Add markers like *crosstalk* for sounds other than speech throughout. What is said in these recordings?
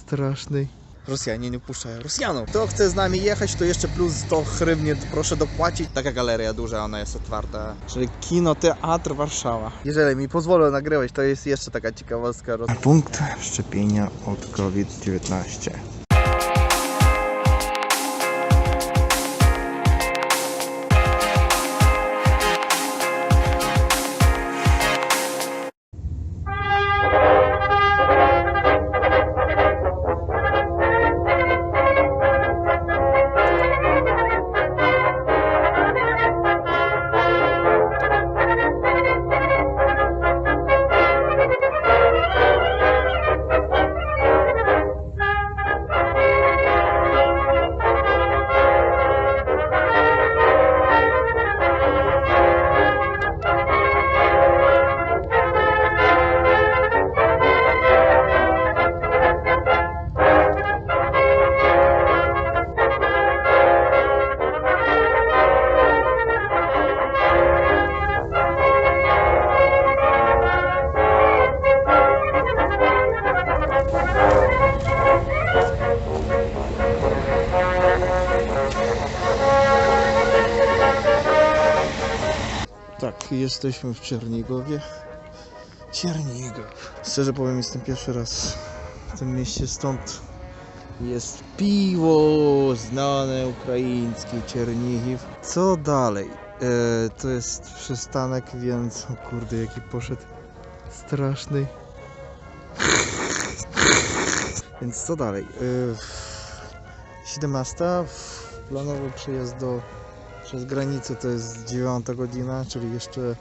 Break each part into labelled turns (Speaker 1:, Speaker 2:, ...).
Speaker 1: strasznej. Rosjanie nie puszczają Rosjanów. Kto chce z nami jechać, to jeszcze plus 100 hrywnie proszę dopłacić. Taka galeria duża, ona jest otwarta. Czyli kino, teatr Warszawa. Jeżeli mi pozwolą nagrywać, to jest jeszcze taka ciekawostka. Punkt szczepienia od COVID-19. Jesteśmy w Czernigowie. Czernigów. Szczerze powiem, jestem pierwszy raz w tym mieście, stąd jest piwo znane ukraińskie Czernigiv. Co dalej? E, to jest przystanek, więc o kurde, jaki poszedł straszny. więc co dalej? E, 17. Planowy przyjazd do przez granicę to jest 9 godzina, czyli jeszcze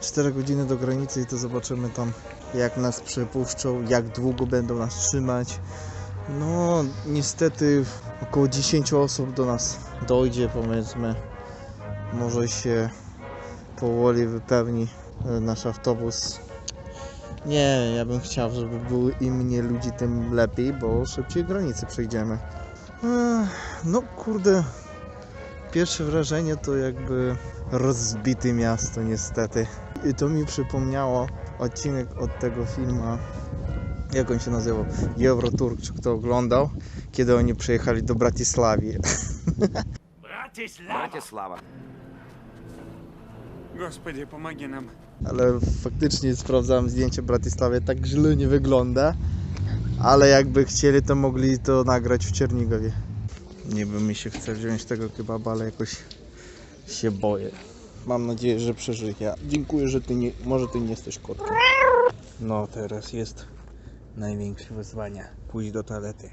Speaker 1: 4 godziny do granicy i to zobaczymy tam jak nas przepuszczą, jak długo będą nas trzymać. No niestety około 10 osób do nas dojdzie powiedzmy. Może się powoli wypełni e, nasz autobus. Nie, ja bym chciał, żeby było im mniej ludzi, tym lepiej, bo szybciej granicy przejdziemy. No kurde, Pierwsze wrażenie to jakby rozbite miasto niestety. I to mi przypomniało odcinek od tego filmu, jak on się nazywał, Eurotour, czy kto oglądał, kiedy oni przyjechali do Bratysławi.
Speaker 2: Братислава!
Speaker 3: Братислава.
Speaker 2: Господи, помоги нам.
Speaker 1: Ale faktycznie sprawdzałem zdjęcie Bratysławy, tak źle nie wygląda. Ale jakby chcieli, to mogli to nagrać w Czernigowie. Nie wiem, mi się chce wziąć tego kebaba, ale jakoś się boję. Mam nadzieję, że przeżyję. Dziękuję, że ty nie, może ty nie jesteś kotkiem. No, teraz jest największe wyzwanie. Pójść do toalety.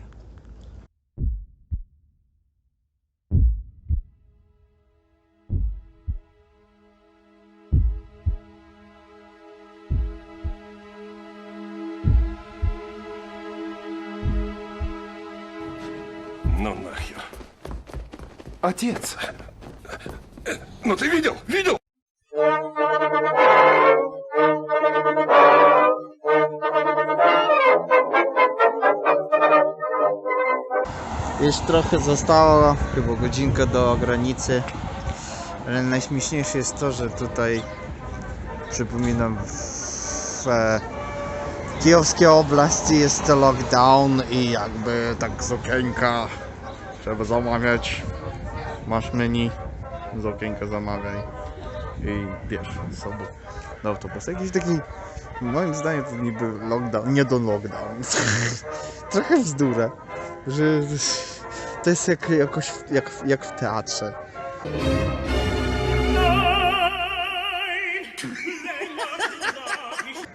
Speaker 4: Отец. Ну ты видел? Видел?
Speaker 1: Jeszcze trochę zostało, chyba godzinka do granicy. Ale najśmieszniejsze jest to, że tutaj przypominam w e, Kijowskiej oblasti jest lockdown i jakby tak z okienka trzeba zamawiać. Masz menu, z okienka zamawiaj i bierz z sobą do autobusu. Jakiś taki, moim zdaniem to niby lockdown, nie do lockdown. *laughs* Trochę bzdura że to jest jak, jakoś jak, jak w teatrze. *laughs*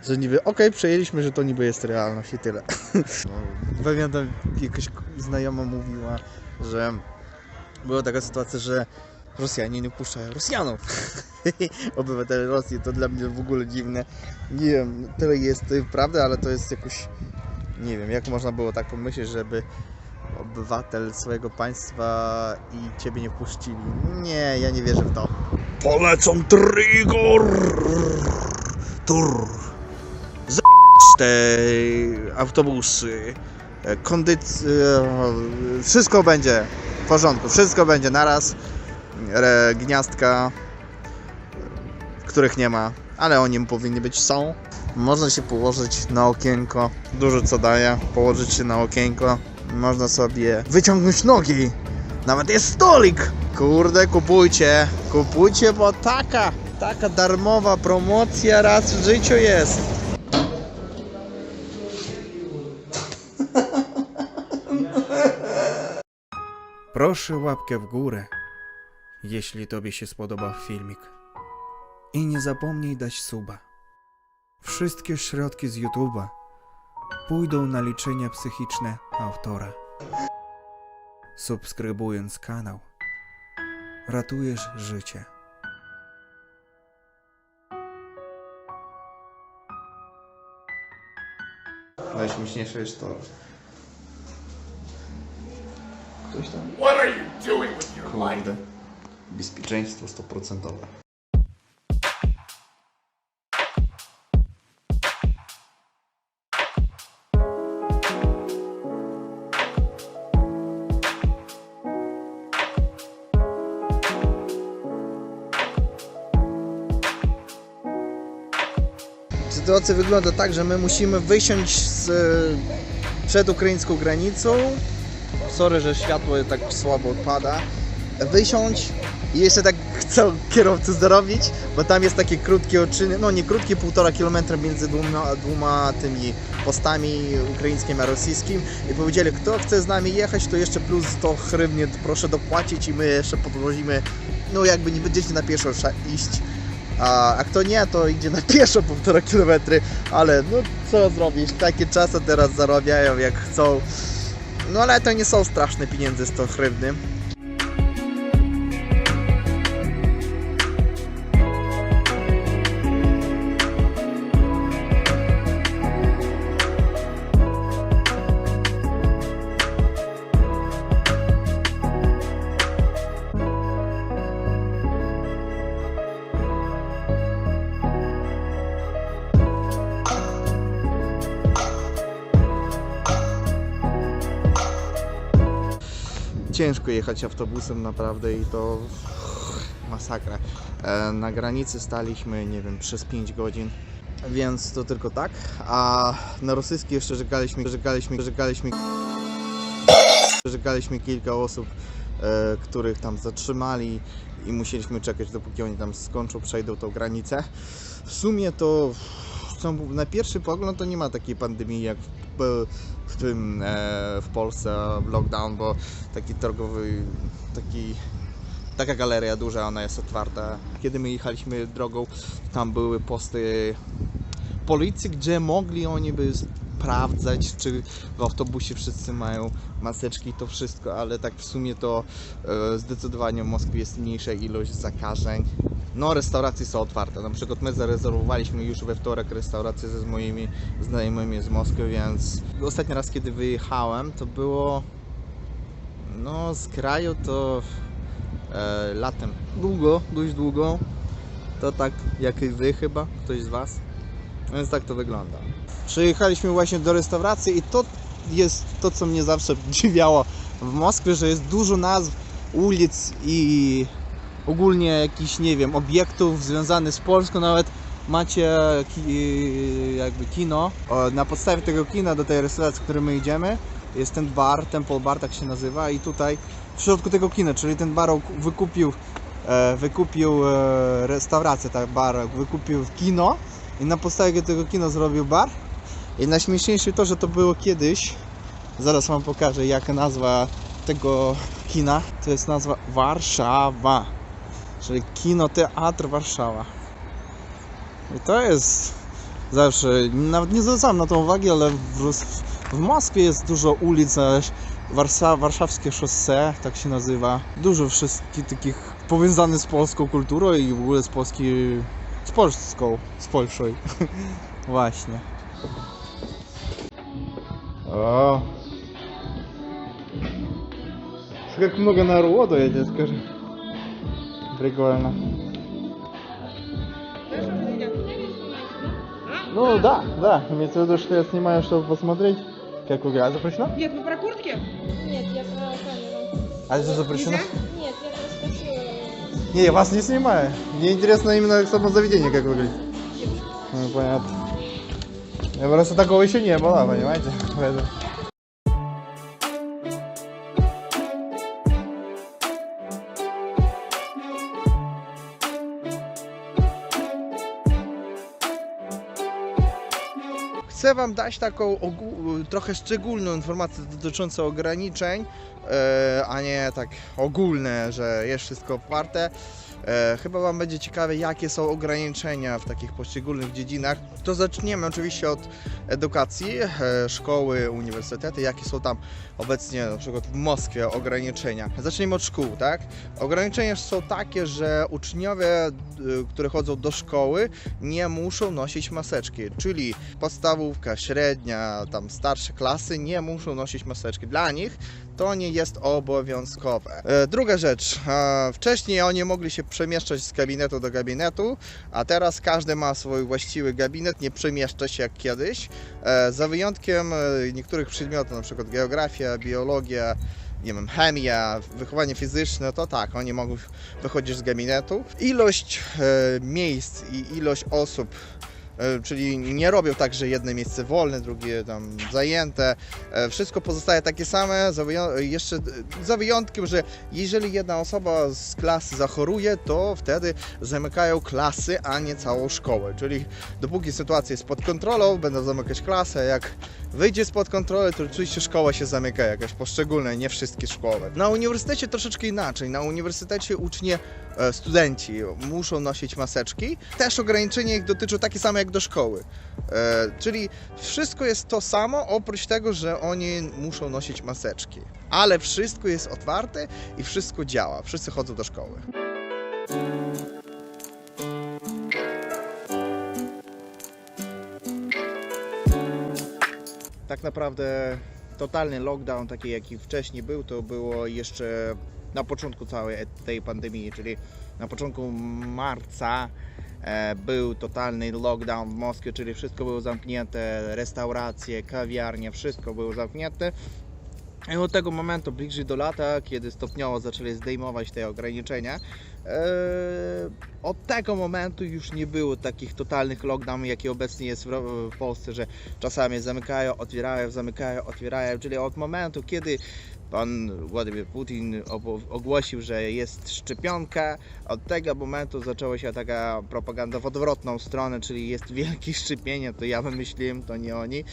Speaker 1: Że niby, okej, przejęliśmy, że to niby jest realność i tyle. *laughs* Pamiętam, jakaś znajoma mówiła, że była taka sytuacja, że Rosjanie nie puszczają Rosjanów. *laughs* Obywatele Rosji, to dla mnie w ogóle dziwne. Nie wiem, tyle jest prawda, ale to jest jakoś nie wiem, jak można było tak pomyśleć, żeby obywatel swojego państwa i ciebie nie puścili. Nie, ja nie wierzę w to. Polecą Trigor! Tur! Z te autobusy, e, kondyc... e, Wszystko będzie porządku, wszystko będzie naraz. Gniazdka, których nie ma, ale oni powinni być, są. Można się położyć na okienko. Dużo co daje. Położyć się na okienko. Można sobie wyciągnąć nogi. Nawet jest stolik. Kurde, kupujcie. Kupujcie, bo taka, taka darmowa promocja raz w życiu jest.
Speaker 2: Proszę łapkę w górę, jeśli Tobie się spodobał filmik. I nie zapomnij dać suba. Wszystkie środki z YouTube'a pójdą na leczenie psychiczne autora. Subskrybując kanał, ratujesz życie.
Speaker 1: Najśmieszniejsze jest to. Ktoś tam.
Speaker 4: What are you doing with your life?
Speaker 1: Kurde. Bezpieczeństwo 100%. Sytuacja wygląda tak, że my musimy wysiąść z, przed ukraińską granicą sorry, że światło tak słabo odpada, wysiąść i jeszcze tak chcę kierowcy zarobić, bo tam jest takie krótkie oczyny, no nie krótkie, półtora kilometra między dwoma, dwoma tymi postami ukraińskim a rosyjskim. I powiedzieli, kto chce z nami jechać, to jeszcze plus 100 hrywnie proszę dopłacić i my jeszcze podwozimy, no jakby nie będziecie na pieszo sza- iść, a, a kto nie, to idzie na pieszo półtora kilometry, ale no co zrobić, takie czasy teraz zarabiają jak chcą. No ale to nie są straszne pieniądze 100 hrywny. Jechać autobusem naprawdę i to masakra. E, Na granicy staliśmy, nie wiem, przez 5 godzin. Więc to tylko tak. A na rosyjski jeszcze żegnaliśmy, żegnaliśmy, żegnaliśmy, żegnaliśmy kilka osób, e, których tam zatrzymali i musieliśmy czekać dopóki oni tam skończą, przejdą tą granicę. W sumie to na pierwszy pogląd to nie ma takiej pandemii jak w, w tym e, w Polsce lockdown, bo taki targowy, taki taka galeria duża, ona jest otwarta. Kiedy my jechaliśmy drogą, tam były posty policji, gdzie mogli oni by sprawdzać, czy w autobusie wszyscy mają maseczki, to wszystko, ale tak w sumie to e, zdecydowanie w Moskwie jest mniejsza ilość zakażeń. No, restauracje są otwarte. Na przykład my zarezerwowaliśmy już we wtorek restaurację ze z moimi znajomymi z Moskwy, więc ostatni raz, kiedy wyjechałem, to było no z kraju to e, latem. Długo, dość długo. To tak jak i wy chyba, ktoś z was. Więc tak to wygląda. Przyjechaliśmy właśnie do restauracji i to jest to, co mnie zawsze *laughs* dziwiało w Moskwie, że jest dużo nazw ulic i ogólnie jakichś, nie wiem, obiektów związanych z Polską, nawet macie ki, jakby kino. Na podstawie tego kina do tej restauracji, w której my idziemy, jest ten bar, Temple Bar tak się nazywa i tutaj w środku tego kina, czyli ten bar wykupił e, wykupił e, restaurację, tak bar, wykupił kino i na podstawie tego kina zrobił bar i najśmieszniejsze to, że to było kiedyś zaraz wam pokażę jaka nazwa tego kina to jest nazwa Warszawa czyli Kino Teatr Warszawa i to jest zawsze, nawet nie zwracałem na to uwagi, ale w, w Moskwie jest dużo ulic, Warsa, warszawskie szosсе, tak się nazywa. Dużo wszystkich takich powiązanych z polską kulturą i w ogóle z Polski, z polską, z Polszą. *laughs* Właśnie. Как много народу, я тебе скажу. Прикольно. Ну да, да. Имеется в виду, что я снимаю, чтобы посмотреть, как игра. А запрещено?
Speaker 3: Нет, вы про куртки?
Speaker 5: Нет, я про камеру.
Speaker 1: А это запрещено?
Speaker 3: Нельзя?
Speaker 5: Нет, я просто.
Speaker 1: Не, я вас не снимаю. Мне интересно именно само заведение, как выглядит. Ну, понятно. Я просто такого еще не было, понимаете? Поэтому- Chcę Wam dać taką ogó- trochę szczególną informację dotyczącą ograniczeń, e, a nie tak ogólne, że jest wszystko oparte. E, chyba Wam będzie ciekawe, jakie są ograniczenia w takich poszczególnych dziedzinach. To zaczniemy oczywiście od edukacji, e, szkoły, uniwersytety, jakie są tam obecnie na przykład w Moskwie ograniczenia. Zacznijmy od szkół, tak? Ograniczenia są takie, że uczniowie, y, które chodzą do szkoły, nie muszą nosić maseczki, czyli podstawówka, średnia, tam starsze klasy nie muszą nosić maseczki. Dla nich to nie jest obowiązkowe. E, Druga rzecz, e, wcześniej oni mogli się przemieszczać z gabinetu do gabinetu, a teraz każdy ma swój właściwy gabinet, nie przemieszcza się jak kiedyś, e, za wyjątkiem niektórych przedmiotów, na przykład geografia, biologia, nie wiem, chemia, wychowanie fizyczne, to tak, oni mogą wychodzić z gabinetu. Ilość miejsc i ilość osób, czyli nie robią tak, że jedno miejsce wolne, drugie tam zajęte, e, wszystko pozostaje takie same, za jeszcze e, za wyjątkiem, że jeżeli jedna osoba z klasy zachoruje, to wtedy zamykają klasy, a nie całą szkołę, czyli dopóki sytuacja jest pod kontrolą, będą zamykać klasę, jak wyjdzie spod kontroli, to oczywiście szkoła się zamyka jakaś poszczególna, nie wszystkie szkoły. Na uniwersytecie troszeczkę inaczej. Na uniwersytecie ucznie, e, studenci muszą nosić maseczki. Też ograniczenia ich dotyczą takie same jak do szkoły. E, czyli wszystko jest to samo, oprócz tego, że oni muszą nosić maseczki. Ale wszystko jest otwarte i wszystko działa. Wszyscy chodzą do szkoły. tak naprawdę totalny lockdown, taki jaki wcześniej był, to było jeszcze na początku całej e- tej pandemii, czyli na początku marca e, był totalny lockdown w Moskwie, czyli wszystko było zamknięte, restauracje, kawiarnie, wszystko było zamknięte. I od tego momentu, bliżej do lata, kiedy stopniowo zaczęli zdejmować te ograniczenia, e, od tego momentu już nie było takich totalnych lockdownów, jakie obecnie jest w Polsce, że czasami zamykają, otwierają, zamykają, otwierają, czyli od momentu, kiedy pan Władimir Putin ogłosił, że jest szczepionka, od tego momentu zaczęła się taka propaganda w odwrotną stronę, czyli jest wielkie szczepienie, to ja wymyśliłem, to nie oni,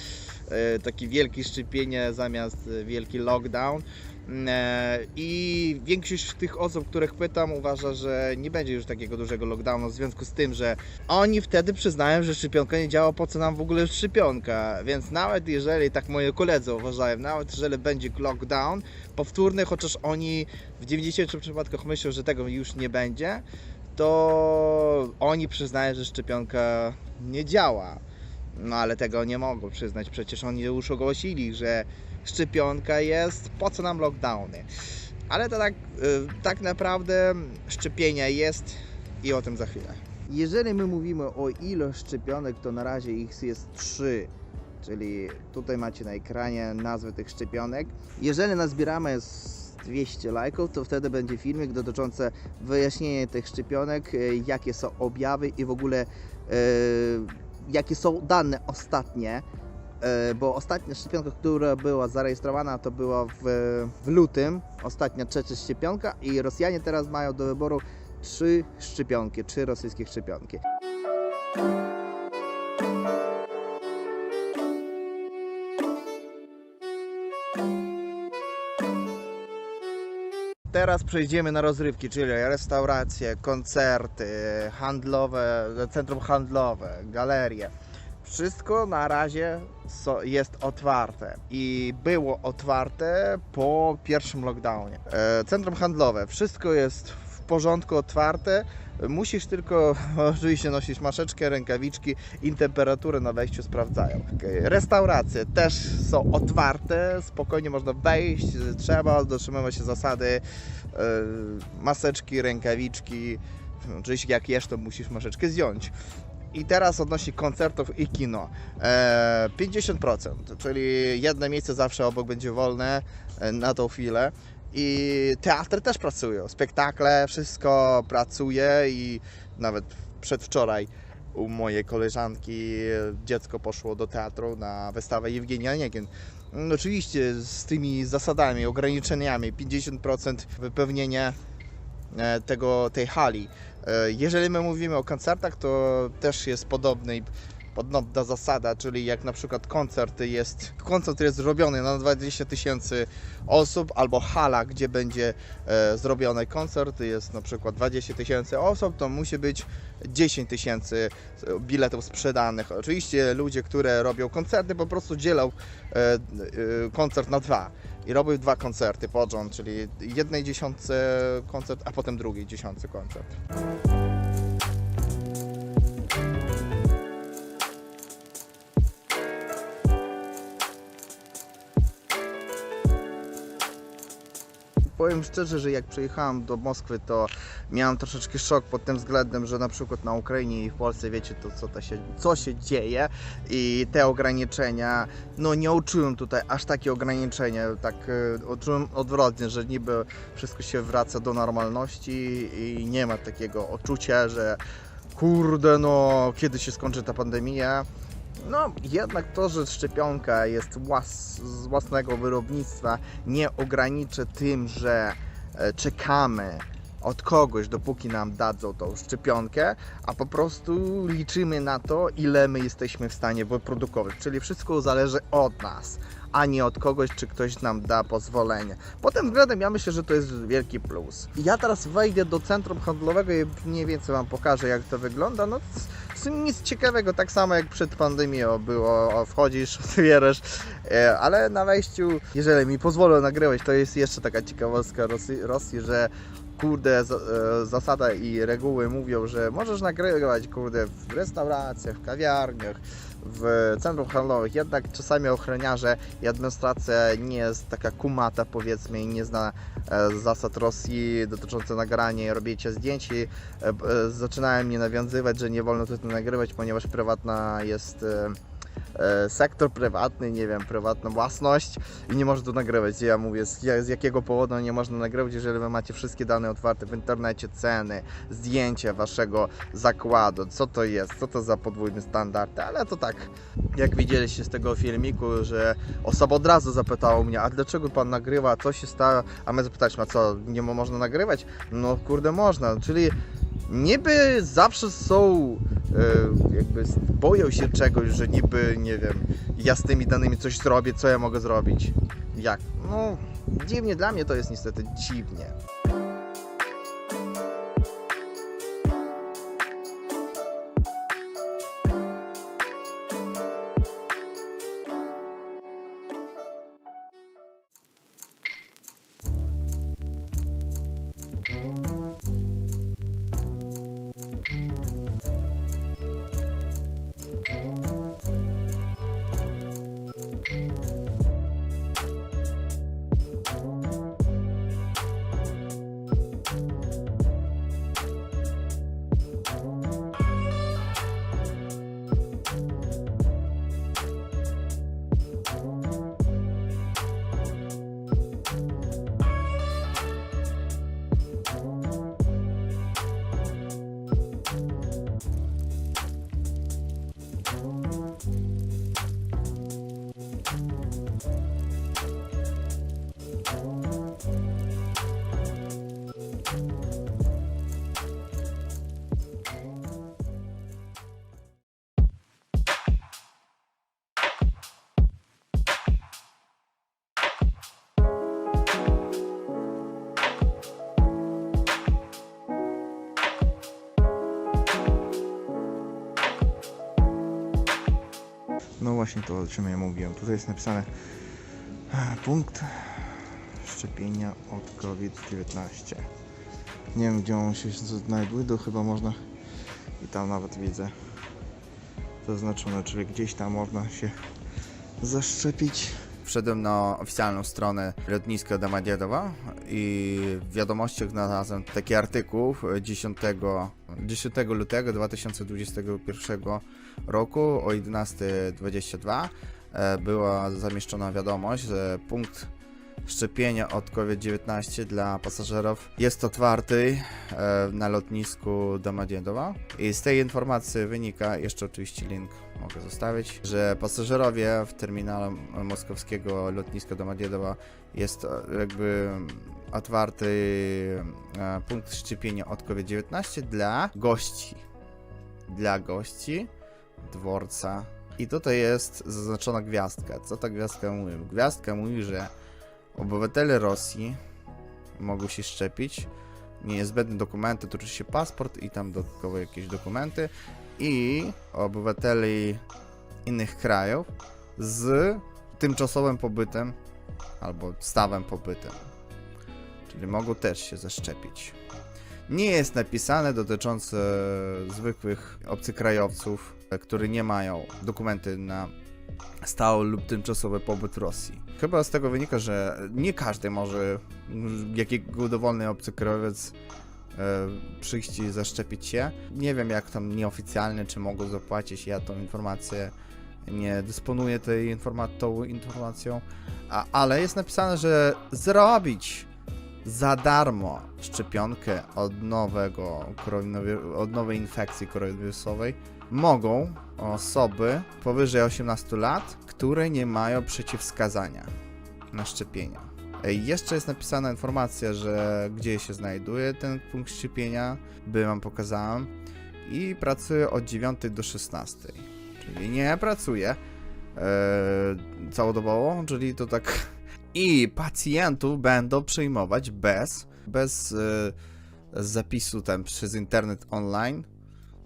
Speaker 1: e, takie wielkie szczepienie zamiast wielki lockdown. E, I większość tych osób, których pytam, uważa, że nie będzie już takiego dużego lockdownu w związku z tym, że oni wtedy przyznają, że szczepionka nie działa, po co nam w ogóle szczepionka. Więc nawet jeżeli, tak moi koledzy uważają, nawet jeżeli będzie lockdown powtórny, chociaż oni w 90 przypadkach myślą, że tego już nie będzie, to oni przyznają, że szczepionka nie działa. No ale tego nie mogą przyznać, przecież oni już ogłosili, że szczepionka jest, po co nam lockdowny. Ale to tak, y, tak naprawdę szczepienia jest i o tym za chwilę. Jeżeli my mówimy o ilość szczepionek, to na razie ich jest trzy. Czyli tutaj macie na ekranie nazwy tych szczepionek. Jeżeli nazbieramy z 200 lajków, to wtedy będzie filmik dotyczący wyjaśnienia tych szczepionek, y, jakie są objawy i w ogóle y, jakie są dane ostatnie. E, bo ostatnia szczepionka, która była zarejestrowana, to była w, w lutym, ostatnia trzecia szczepionka i Rosjanie teraz mają do wyboru trzy szczepionki, trzy rosyjskie szczepionki. Teraz przejdziemy na rozrywki, czyli restauracje, koncerty, handlowe, centrum handlowe, galerie. Wszystko na razie jest otwarte i było otwarte po pierwszym lockdownie. E, Centrum handlowe, wszystko jest w porządku, otwarte. Musisz tylko *laughs* oczywiście nosić maseczkę, rękawiczki i temperaturę na wejściu sprawdzają. Restauracje też są otwarte, spokojnie można wejść, trzeba dotrzymywać się zasady e, maseczki, rękawiczki. Oczywiście jak jesz, to musisz maseczkę zdjąć. I teraz odnośnie koncertów i kino. E, 50%, czyli jedno miejsce zawsze obok będzie wolne e, na tą chwilę. I teatry też pracują, spektakle, wszystko pracuje i nawet przedwczoraj u mojej koleżanki dziecko poszło do teatru na wystawę Jewgenia Onegin. No, Oczywiście z tymi zasadami, ograniczeniami, 50% wypełnienia e, tego, tej hali. E, Jeżeli my mówimy o koncertach, to też jest podobny, podobna zasada, czyli jak na przykład koncert jest, koncert jest zrobiony na 20 tysięcy osób, albo hala, gdzie będzie e, zrobiony koncert, jest na przykład 20 tysięcy osób, to musi być 10 tysięcy biletów sprzedanych. Oczywiście ludzie, które robią koncerty, po prostu dzielą e, e, koncert na dwa i robią dwa koncerty pod rząd, czyli jednej dziesiątce koncert, a potem drugiej dziesiątce koncert. Powiem szczerze, że jak przyjechałem do Moskwy, to miałem troszeczkę szok pod tym względem, że na przykład na Ukrainie i w Polsce wiecie to, co, to się, co się dzieje i te ograniczenia, no nie uczułem tutaj aż takie ograniczenia, tak e, odczułem odwrotnie, że niby wszystko się wraca do normalności i nie ma takiego odczucia, że kurde no, kiedy się skończy ta pandemia. No, jednak to, że szczepionka jest z własnego wyrobnictwa, nie ograniczy tym, że e, czekamy od kogoś, dopóki nam dadzą tą szczepionkę, a po prostu liczymy na to, ile my jesteśmy w stanie wyprodukować. Czyli wszystko zależy od nas, a nie od kogoś, czy ktoś nam da pozwolenie. Pod tym względem ja myślę, że to jest wielki plus. Ja teraz wejdę do centrum handlowego i mniej więcej Wam pokażę, jak to wygląda. No, nic ciekawego, tak samo jak przed pandemią było, wchodzisz, *laughs* otwierasz, e, ale na wejściu, jeżeli mi pozwolą nagrywać, to jest jeszcze taka ciekawostka Rosji, Rosji że kurde, e, zasada i reguły mówią, że możesz nagrywać, kurde, w restauracjach, w kawiarniach, w centrum handlowych, jednak czasami ochroniarze i administracja nie jest taka kumata powiedzmy i nie zna e, zasad Rosji dotyczących nagrania i robienia zdjęć. I e, zaczynają mnie nawiązywać, że nie wolno tutaj nagrywać, ponieważ prywatna jest e, sektor prywatny, nie wiem, prywatna własność i nie można tu nagrywać. Ja mówię, z, z jakiego powodu nie można nagrywać, jeżeli wy macie wszystkie dane otwarte w internecie, ceny, zdjęcia waszego zakładu, co to jest, co to za podwójny standard, ale to tak, jak widzieliście z tego filmiku, że osoba od razu zapytała mnie, a dlaczego pan nagrywa, co się stało, a my zapytaliśmy, a co, nie mo- można nagrywać? No kurde, można, czyli niby zawsze są, e, jakby boją się czegoś, że niby, nie wiem, ja z tymi danymi coś zrobię, co ja mogę zrobić? Jak? No, dziwnie dla mnie to jest niestety dziwnie. Właśnie to, o czym ja mówiłem. Tutaj jest napisane punkt szczepienia od COVID-19. Nie wiem, gdzie on się znajduje, to chyba można i tam nawet widzę zaznaczone, czyli gdzieś tam można się zaszczepić.
Speaker 6: Wszedłem na oficjalną stronę lotniska Domodedowa i w wiadomościach znalazłem taki artykuł 10, 10 lutego 2021 roku o 11.22 e, była zamieszczona wiadomość, że punkt
Speaker 1: szczepienia od COVID-19 dla pasażerów jest otwarty e, na lotnisku Domodedowa. I z tej informacji wynika, jeszcze oczywiście link mogę zostawić, że pasażerowie w terminalu moskowskiego lotniska Domodedowa jest e, jakby otwarty punkt szczepienia od COVID-19 dla gości. Dla gości dworca. I tutaj jest zaznaczona gwiazdka. Co ta gwiazdka mówi? Gwiazdka mówi, że obywatele Rosji mogą się szczepić. Niezbędne dokumenty, to oczywiście paszport i tam dodatkowo jakieś dokumenty. I obywateli innych krajów z tymczasowym pobytem albo stałym pobytem. Czyli mogą też się zaszczepić. Nie jest napisane dotyczące zwykłych obcokrajowców, którzy nie mają dokumenty na stały lub tymczasowy pobyt w Rosji. Chyba z tego wynika, że nie każdy może, jakiego dowolny obcokrajowiec e, przyjść i zaszczepić się. Nie wiem jak tam nieoficjalnie, czy mogą zapłacić, ja tą informację nie dysponuję tej informa tą informacją, a, ale jest napisane, że zrobić za darmo szczepionkę od nowego od nowej infekcji koronawirusowej mogą osoby powyżej 18 lat, które nie mają przeciwwskazania na szczepienia. Jeszcze jest napisana informacja, że gdzie się znajduje ten punkt szczepienia, by wam pokazałem i pracuje od 9 do 16. Czyli nie pracuje e, całodobowo, czyli to tak *laughs* i pacjentów będą przyjmować bez, bez e, zapisu tam przez internet online.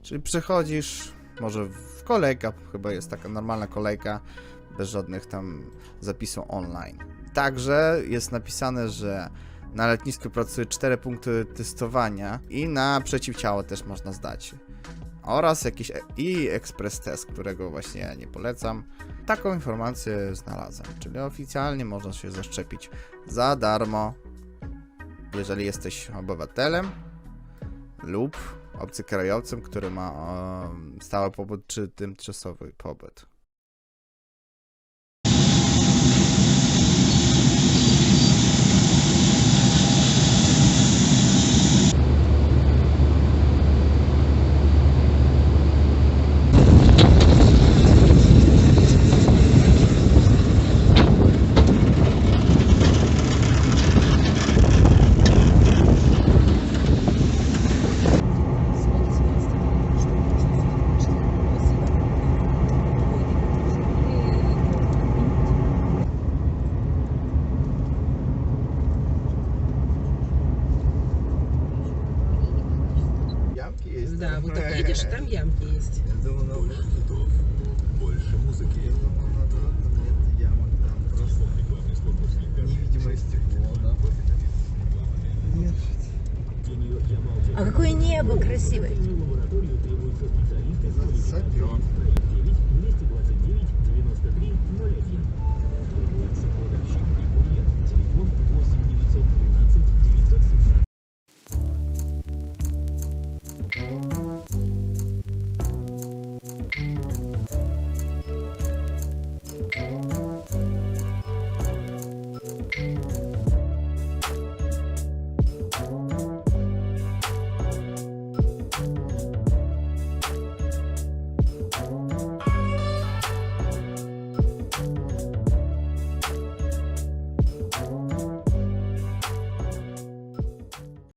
Speaker 1: Czyli przychodzisz, może w kolejka, chyba jest taka normalna kolejka, bez żadnych tam zapisów online. Także jest napisane, że na lotnisku pracuje 4 punkty testowania i na przeciwciało też można zdać. Oraz jakiś i express test, którego właśnie nie polecam. Taką informację znalazłem, czyli oficjalnie można się zaszczepić za darmo, jeżeli jesteś obywatelem lub obcokrajowcem, który ma e, stały pobyt czy tymczasowy pobyt.
Speaker 7: А какое небо красивое.
Speaker 8: Зацепен. Телефон 8912